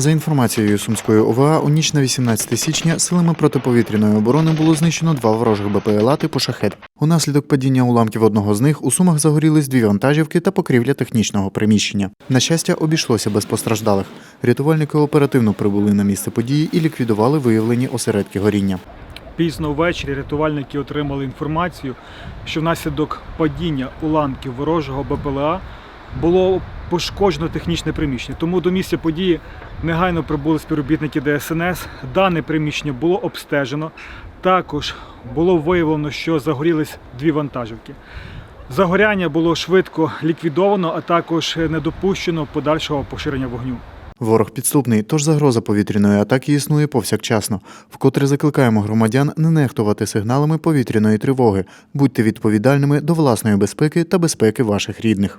За інформацією Сумської ОВА, у ніч на 18 січня силами протиповітряної оборони було знищено два ворожих БПЛА типу шахет. Унаслідок падіння уламків одного з них у Сумах загорілись дві вантажівки та покрівля технічного приміщення. На щастя, обійшлося без постраждалих. Рятувальники оперативно прибули на місце події і ліквідували виявлені осередки горіння. Пізно ввечері рятувальники отримали інформацію, що внаслідок падіння уламків ворожого БПЛА було пошкоджено технічне приміщення. Тому до місця події негайно прибули співробітники ДСНС. Дане приміщення було обстежено. Також було виявлено, що загорілись дві вантажівки. Загоряння було швидко ліквідовано, а також не допущено подальшого поширення вогню. Ворог підступний, тож загроза повітряної атаки існує повсякчасно. Вкотре закликаємо громадян не нехтувати сигналами повітряної тривоги. Будьте відповідальними до власної безпеки та безпеки ваших рідних.